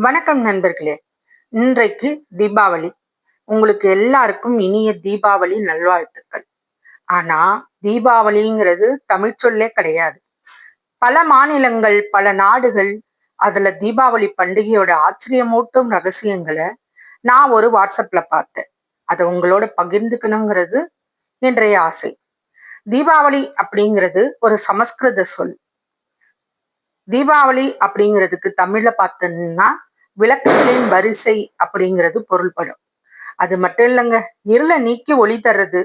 வணக்கம் நண்பர்களே. இன்றைக்கு தீபாவளி. உங்களுக்கு எல்லாருக்கும் இனிய தீபாவளி நல்வாழ்த்துக்கள். ஆனா தீபாவளிங்கிறது தமிழ் சொல்லே கிடையாது. பல மாநிலங்கள் பல நாடுகள் அதுல தீபாவளி பண்டிகையோட ஆச்சரியமூட்டும் ரகசியங்களை நான் ஒரு வாட்ஸ்அப்ல பார்த்தேன். அதை உங்களோட பகிர்ந்துக்கணுங்கிறது இன்றைய ஆசை. தீபாவளி அப்படிங்கிறது ஒரு சமஸ்கிருத சொல். தீபாவளி அப்படிங்கிறதுக்கு தமிழ்ல பார்த்தோம்னா விளக்குகளின் வரிசை அப்படிங்கிறது பொருள்படும். அது மட்டும் இல்லைங்க இருளை நீக்கி ஒளி தர்றது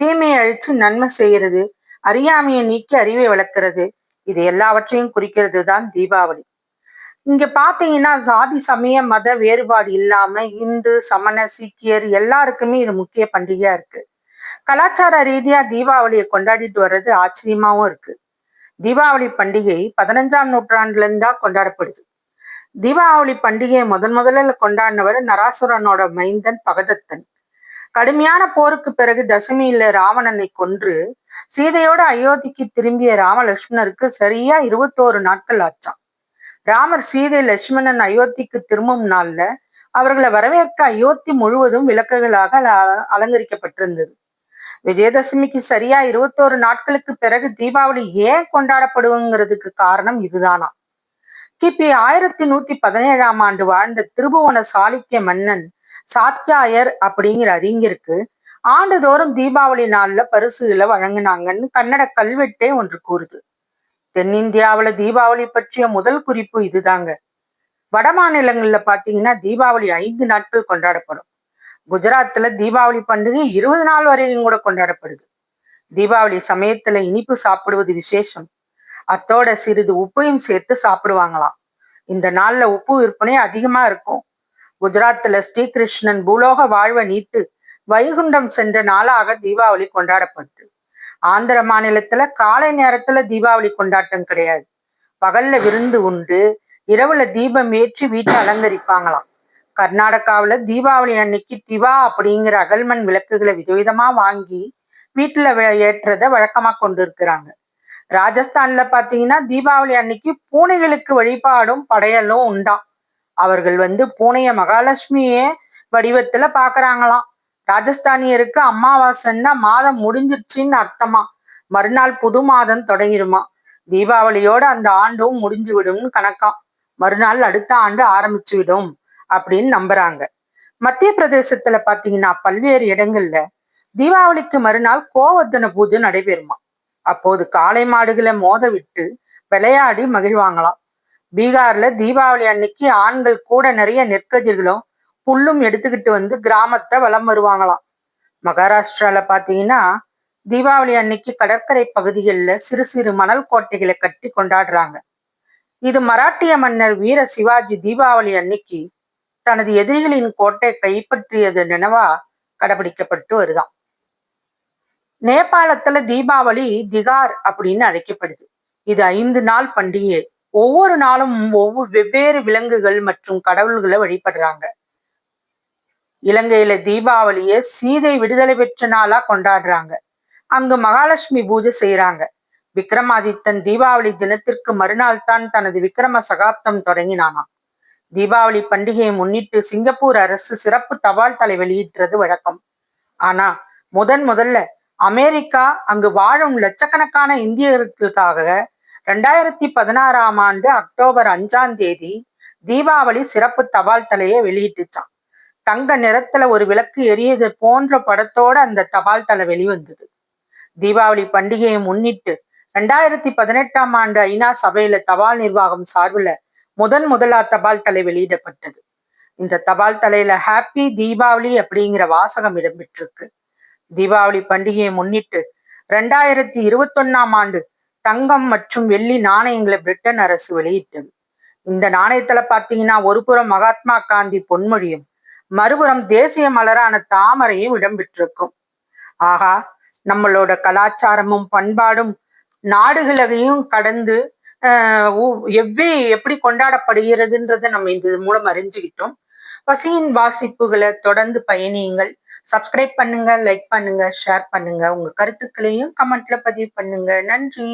தீமையை அழிச்சு நன்மை செய்யறது அறியாமையை நீக்கி அறிவை வளர்க்கறது இது எல்லாவற்றையும் குறிக்கிறது தான் தீபாவளி. இங்க பாத்தீங்கன்னா சாதி சமய மத வேறுபாடு இல்லாம இந்து சமண சீக்கியர் எல்லாருக்குமே இது முக்கிய பண்டிகையா இருக்கு. கலாச்சார ரீதியா தீபாவளியை கொண்டாடிட்டு வர்றது ஆச்சரியமாவும் இருக்கு. தீபாவளி பண்டிகை பதினஞ்சாம் நூற்றாண்டுல இருந்தா கொண்டாடப்படுது. தீபாவளி பண்டிகையை முதன் முதலில் கொண்டாடினவர் நராசுரனோட மைந்தன் பகதத்தன். கடுமையான போருக்கு பிறகு தசமியில ராவணனை கொன்று சீதையோட அயோத்திக்கு திரும்பிய ராமலட்சுமணருக்கு சரியா இருபத்தோரு நாட்கள் ஆச்சான் ராமர் சீதை லட்சுமணன் அயோத்திக்கு திரும்பும் நாள்ல அவர்களை வரவேற்க அயோத்தி முழுவதும் விளக்குகளாக அலங்கரிக்கப்பட்டிருந்தது. விஜயதசமிக்கு சரியா இருபத்தோரு நாட்களுக்கு பிறகு தீபாவளி ஏன் கொண்டாடப்படுவங்கிறதுக்கு காரணம் இதுதானா கிபி ஆயிரத்தி நூத்தி பதினேழாம் ஆண்டு வாழ்ந்த திருபுவன சாளுக்கிய மன்னன் சாத்தியாயர் அப்படிங்கிற அறிஞருக்கு ஆண்டுதோறும் தீபாவளி நாள்ல பரிசுகளை வழங்கினாங்கன்னு கன்னட கல்வெட்டே ஒன்று கூறுது. தென்னிந்தியாவில தீபாவளி பற்றிய முதல் குறிப்பு இதுதாங்க. வட மாநிலங்கள்ல பாத்தீங்கன்னா தீபாவளி ஐந்து நாட்கள் கொண்டாடப்படும். குஜராத்ல தீபாவளி பண்டிகை இருபது நாள் வரையும் கூட கொண்டாடப்படுது. தீபாவளி சமயத்துல இனிப்பு சாப்பிடுவது விசேஷம். அத்தோட சிறிது உப்பையும் சேர்த்து சாப்பிடுவாங்களாம். இந்த நாள்ல உப்பு விற்பனை அதிகமா இருக்கும். குஜராத்ல ஸ்ரீகிருஷ்ணன் பூலோக வாழ்வை நீத்து வைகுண்டம் சென்ற நாளாக தீபாவளி கொண்டாடப்படுது ஆந்திர மாநிலத்துல காலை நேரத்துல தீபாவளி கொண்டாட்டம் கிடையாது. பகல்ல விருந்து உண்டு இரவுல தீபம் ஏற்றி வீட்டை அலங்கரிப்பாங்களாம். கர்நாடகாவில தீபாவளி அன்னைக்கு திவா அப்படிங்கிற அகல்மண் விளக்குகளை விதவிதமா வாங்கி வீட்டுல ஏற்றத வழக்கமா கொண்டு இருக்கிறாங்க ராஜஸ்தான்ல பாத்தீங்கன்னா தீபாவளி அன்னைக்கு பூனைகளுக்கு வழிபாடும் படையலும் உண்டாம் அவர்கள் வந்து பூனைய மகாலட்சுமியே வடிவத்துல பாக்குறாங்களாம். ராஜஸ்தானியருக்கு அமாவாசைன்னா மாதம் முடிஞ்சிருச்சுன்னு அர்த்தமா. மறுநாள் புது மாதம் தொடங்கிடுமா. தீபாவளியோட அந்த ஆண்டும் முடிஞ்சு விடும்னு கணக்காம். மறுநாள் அடுத்த ஆண்டு ஆரம்பிச்சு விடும் அப்படின்னு நம்புறாங்க. மத்திய பிரதேசத்துல பாத்தீங்கன்னா பல்வேறு இடங்கள்ல தீபாவளிக்கு மறுநாள் கோவர்தன பூஜை நடைபெறுமா அப்போது காளை மாடுகளை மோத விட்டு விளையாடி மகிழ்வாங்களாம். பீகார்ல தீபாவளி அன்னைக்கு ஆண்கள் கூட நிறைய நெற்கதிர்களும் புல்லும் எடுத்துக்கிட்டு வந்து கிராமத்தை வலம் வருவாங்களாம். மகாராஷ்டிரால பாத்தீங்கன்னா தீபாவளி அன்னைக்கு கடற்கரை பகுதிகளில் சிறு சிறு மணல் கோட்டைகளை கட்டி கொண்டாடுறாங்க. இது மராட்டிய மன்னர் வீர சிவாஜி தீபாவளி அன்னைக்கு தனது எதிரிகளின் கோட்டை கைப்பற்றியது நினைவா கடைபிடிக்கப்பட்டு வருதான் நேபாளத்துல தீபாவளி திகார் அப்படின்னு அழைக்கப்படுது. இது ஐந்து நாள் பண்டிகை. ஒவ்வொரு நாளும் ஒவ்வொரு வெவ்வேறு விலங்குகள் மற்றும் கடவுள்களை வழிபடுறாங்க. இலங்கையில தீபாவளிய சீதை விடுதலை பெற்ற நாளா கொண்டாடுறாங்க. அங்கு மகாலட்சுமி பூஜை செய்யறாங்க விக்ரமாதித்தன் தீபாவளி தினத்திற்கு மறுநாள் தான் தனது விக்ரம சகாப்தம் தொடங்கினானாம். தீபாவளி பண்டிகையை முன்னிட்டு சிங்கப்பூர் அரசு சிறப்பு தபால் தலை வெளியிட்டுறது வழக்கம். ஆனா முதன் முதல்ல அமெரிக்கா அங்கு வாழும் லட்சக்கணக்கான இந்தியர்களுக்காக ரெண்டாயிரத்தி பதினாறாம் ஆண்டு அக்டோபர் அஞ்சாம் தேதி தீபாவளி சிறப்பு தபால் தலையை வெளியிட்டுச்சான் தங்க நிறத்துல ஒரு விளக்கு எரியது போன்ற படத்தோட அந்த தபால் தலை வெளிவந்தது. தீபாவளி பண்டிகையை முன்னிட்டு ரெண்டாயிரத்தி பதினெட்டாம் ஆண்டு ஐநா சபையில தபால் நிர்வாகம் சார்பில் முதன் முதலா தபால் தலை வெளியிடப்பட்டது. இந்த தபால் தலையில ஹாப்பி தீபாவளி அப்படிங்கிற வாசகம் இடம்பெற்றிருக்கு. தீபாவளி பண்டிகையை முன்னிட்டு ரெண்டாயிரத்தி இருபத்தொன்னாம் ஆண்டு தங்கம் மற்றும் வெள்ளி நாணயங்களை பிரிட்டன் அரசு வெளியிட்டது. இந்த நாணயத்துல பாத்தீங்கன்னா ஒரு புறம் மகாத்மா காந்தி பொன்மொழியும் மறுபுறம் தேசிய மலரான தாமரையும் இடம்பெற்றிருக்கும். ஆகா நம்மளோட கலாச்சாரமும் பண்பாடும் நாடுகளையும் கடந்து எவ்வே எப்படி கொண்டாடப்படுகிறதுன்றதை நம்ம இந்த மூலம் அறிஞ்சுக்கிட்டோம். பசியின் வாசிப்புகளை தொடர்ந்து பயணியுங்கள். சப்ஸ்கிரைப் பண்ணுங்க லைக் பண்ணுங்க ஷேர் பண்ணுங்க. உங்க கருத்துக்களையும் கமெண்ட்ல பதிவு பண்ணுங்க. நன்றி.